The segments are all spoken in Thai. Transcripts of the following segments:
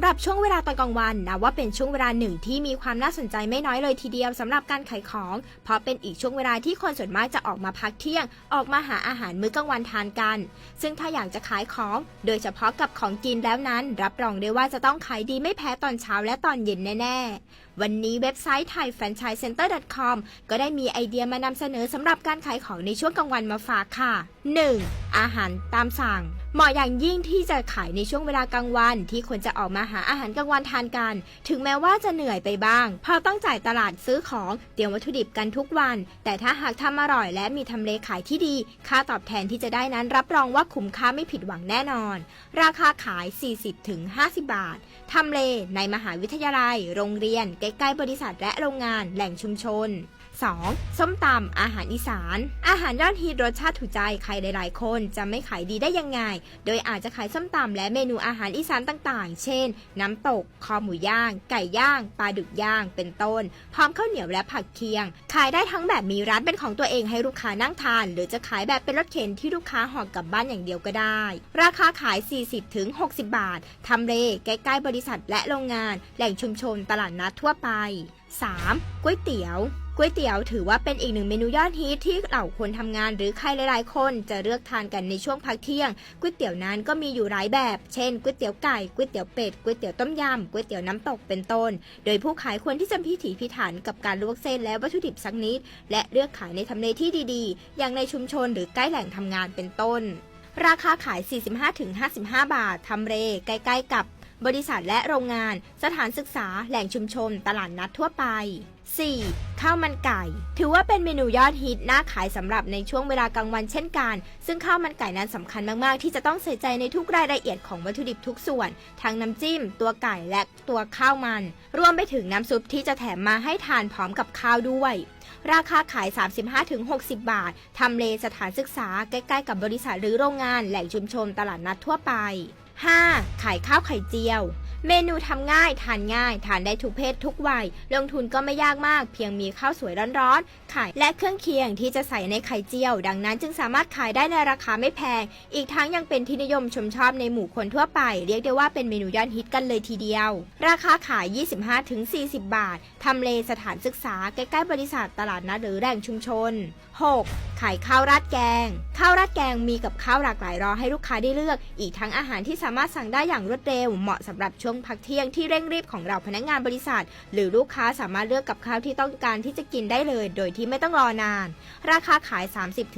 ำหรับช่วงเวลาตอนกลางวันนะว่าเป็นช่วงเวลาหนึ่งที่มีความน่าสนใจไม่น้อยเลยทีเดียวสำหรับการขายของ เพราะเป็นอีกช่วงเวลาที่คนส่วนมากจะออกมาพักเที่ยง ออกมาหาอาหารมื้อกลางวันทานกัน ซึ่งถ้าอยากจะขายของ โดยเฉพาะกับของกินแล้วนั้น รับรองได้ว่าจะต้องขายดีไม่แพ้ตอนเช้าและตอนเย็นแน่ๆ วันนี้เว็บไซต์ thaifranchisecenter.com ก็ได้มีไอเดียมานำเสนอสำหรับการขายของในช่วงกลางวันมาฝากค่ะ 1. อาหารตามสั่ง เหมาะอย่างยิ่งที่จะขายในช่วงเวลากลางวันที่คนจะออกมาหาอาหารกลางวันทานกัน ถึงแม้ว่าจะเหนื่อยไปบ้างเพราะต้องจ่ายตลาดซื้อของเตรียมวัตถุดิบกันทุกวัน แต่ถ้าหากทำอร่อยและมีทำเลขายที่ดี ค่าตอบแทนที่จะได้นั้นรับรองว่าคุ้มค่าไม่ผิดหวังแน่นอน ราคาขาย 40-50 บาททำเลในมหาวิทยาลัย โรงเรียน ใกล้ๆบริษัทและโรงงาน แหล่งชุมชน 2. ส้มตำอาหารอีสาน อาหารยอดฮิตรสชาติถูกใจใครหลาย ๆ คนจะไม่ขายดีได้ยังไง โดยอาจจะขายส้มตำและเมนูอาหารอีสานต่าง ๆ เช่น น้ำตก คอหมูย่าง ไก่ย่าง ปลาดุกย่าง เป็นต้น พร้อมข้าวเหนียวและผักเคียง ขายได้ทั้งแบบมีร้านเป็นของตัวเองให้ลูกค้านั่งทาน หรือจะขายแบบเป็นรถเข็นที่ลูกค้าห่อกลับบ้านอย่างเดียวก็ได้ ราคาขาย 40-60 บาท ทำเลใกล้ ๆ บริษัทและโรงงาน แหล่งชุมชนตลาดนัดทั่วไป 3. ก๋วยเตี๋ยว ก๋วยเตี๋ยวถือว่าเป็นอีกหนึ่งเมนูยอดฮิตที่เหล่าคนทำงานหรือใครหลาย ๆ คนจะเลือกทานกันในช่วงพักเที่ยงก๋วยเตี๋ยวนั้นก็มีอยู่หลายแบบ เช่นก๋วยเตี๋ยวไก่ก๋วยเตี๋ยวเป็ดก๋วยเตี๋ยวต้มยำก๋วยเตี๋ยวน้ำตกเป็นต้น โดยผู้ขายควรที่จะพิถีพิถันกับการลวกเส้นและวัตถุดิบสักนิด และเลือกขายในทำเลที่ดีๆ อย่างในชุมชนหรือใกล้แหล่งทำงานเป็นต้น ราคาขาย 45-55 บาททำเลใกล้ๆกับ บริษัทและโรงงาน สถานศึกษา แหล่งชุมชน ตลาดนัดทั่วไป 4. ข้าวมันไก่ ถือว่าเป็นเมนูยอดฮิตน่าขายสำหรับในช่วงเวลากลางวันเช่นกัน ซึ่งข้าวมันไก่นั้นสำคัญมาก ๆ ที่จะต้องใส่ใจในทุกรายละเอียดของวัตถุดิบทุกส่วน ทั้งน้ำจิ้ม ตัวไก่และตัวข้าวมัน รวมไปถึงน้ำซุปที่จะแถมมาให้ทานพร้อมกับข้าวด้วยราคาขาย 35-60 บาท ทำเลสถานศึกษาใกล้ ๆ กับบริษัทหรือโรงงาน แหล่งชุมชนตลาดนัดทั่วไป 5. ขายข้าวไข่เจียว เมนูทำง่าย ทานง่าย ทานได้ทุกเพศทุกวัย ลงทุนก็ไม่ยากมาก เพียงมีข้าวสวยร้อนๆ ไข่และเครื่องเคียงที่จะใส่ในไข่เจียว ดังนั้นจึงสามารถขายได้ในราคาไม่แพง อีกทั้งยังเป็นที่นิยมชมชอบในหมู่คนทั่วไป เรียกได้ว่าเป็นเมนูยอดฮิตกันเลยทีเดียว ราคาขาย 25-40 บาท ทำเลสถานศึกษาใกล้ๆบริษัทตลาดนัดหรือแหล่งชุมชน 6. ขายข้าวราดแกง ข้าวราดแกงมีกับข้าวหลากหลายรอให้ลูกค้าได้เลือก อีกทั้งอาหารที่สามารถสั่งได้อย่างรวดเร็ว เหมาะสำหรับช่วงพักเที่ยงที่เร่งรีบของเราพนักงานบริษัท หรือลูกค้าสามารถเลือกกับข้าวที่ต้องการที่จะกินได้เลย โดยที่ไม่ต้องรอนาน ราคาขาย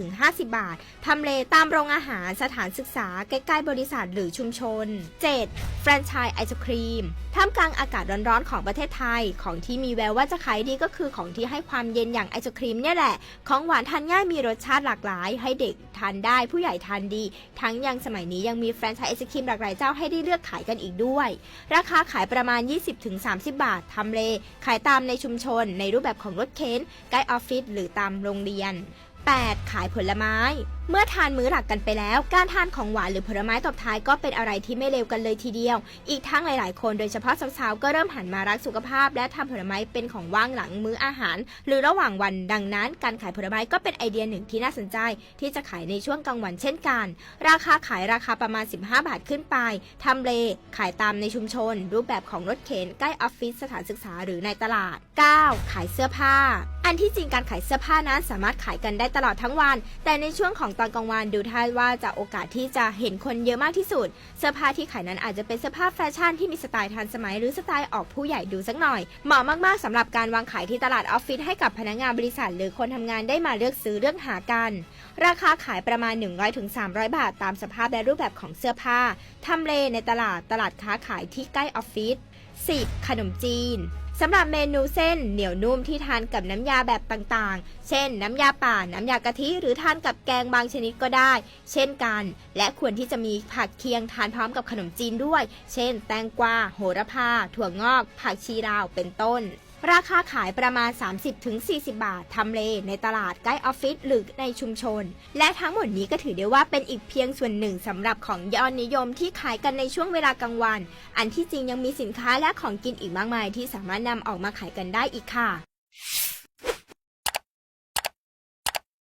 30-50 บาททำเลตามโรงอาหารสถานศึกษาใกล้ๆบริษัทหรือชุมชน 7. แฟรนไชส์ไอศครีมท่ามกลางอากาศร้อนๆของประเทศไทย ของที่มีแววว่าจะขายดีก็คือของที่ให้ความเย็นอย่างไอศครีมเนี่ยแหละ ของหวานทานง่ายมีรสสชาติหลากหลาย ให้เด็กทานได้ผู้ใหญ่ทานดี ทั้งยังสมัยนี้ยังมีแฟรนไชส์ไอศครีมหลากหลายเจ้าให้ได้เลือกขายกันอีกด้วย ราคาขายประมาณ 20-30 บาททำเล ขายตามในชุมชน ในรูปแบบของรถเข็นใกล้ออฟฟิศหรือตามโรงเรียน 8. ขายผลไม้ เมื่อทานมื้อหลักกันไปแล้ว การทานของหวานหรือผลไม้ตบท้ายก็เป็นอะไรที่ไม่เลวกันเลยทีเดียว อีกทั้งหลาย ๆ คนโดยเฉพาะสาวๆก็เริ่มหันมารักสุขภาพ และทำผลไม้เป็นของว่างหลังมื้ออาหาร หรือระหว่างวันดังนั้น การขายผลไม้ก็เป็นไอเดียหนึ่งที่น่าสนใจ ที่จะขายในช่วงกลางวันเช่นกัน ราคาขายราคาประมาณ 15 บาทขึ้นไปทำเล ขายตามในชุมชน รูปแบบของรถเข็นใกล้ออฟฟิศสถานศึกษาหรือในตลาด 9. ขายเสื้อผ้า นที่จริงการขายเสื้อผ้านั้นสามารถขายกันได้ตลอดทั้งวัน แต่ในช่วงของตอนกลางวันดูท่าว่าจะโอกาสที่จะเห็นคนเยอะมากที่สุด เสื้อผ้าที่ขายนั้นอาจจะเป็นเสื้อผ้าแฟชั่นที่มีสไตล์ทันสมัยหรือสไตล์ออกผู้ใหญ่ดูสักหน่อย เหมาะมากๆสำหรับการวางขายที่ตลาดออฟฟิศให้กับพนักงานบริษัท หรือคนทำงานได้มาเลือกซื้อเลือกหากัน ราคาขายประมาณ 100-300 บาท ตามสภาพและรูปแบบของเสื้อผ้าทำเลในตลาดตลาดค้าขายที่ใกล้ออฟฟิศ 10. ขนมจีน สำหรับเมนูเส้นเหนียวนุ่มที่ทานกับน้ำยาแบบต่างๆ เช่น น้ำยาป่า น้ำยากะทิ หรือทานกับแกงบางชนิดก็ได้ เช่นกัน และควรที่จะมีผักเคียงทานพร้อมกับขนมจีนด้วย เช่น แตงกวา โหระพา ถั่วงอก ผักชีราว เป็นต้น ราคาขายประมาณ 30-40 บาท ทำเลในตลาดใกล้ออฟฟิศหรือในชุมชน และทั้งหมดนี้ก็ถือได้ว่าเป็นอีกเพียงส่วนหนึ่งสำหรับของยอดนิยมที่ขายกันในช่วงเวลากลางวัน อันที่จริงยังมีสินค้าและของกินอีกมากมายที่สามารถนำออกมาขายกันได้อีกค่ะ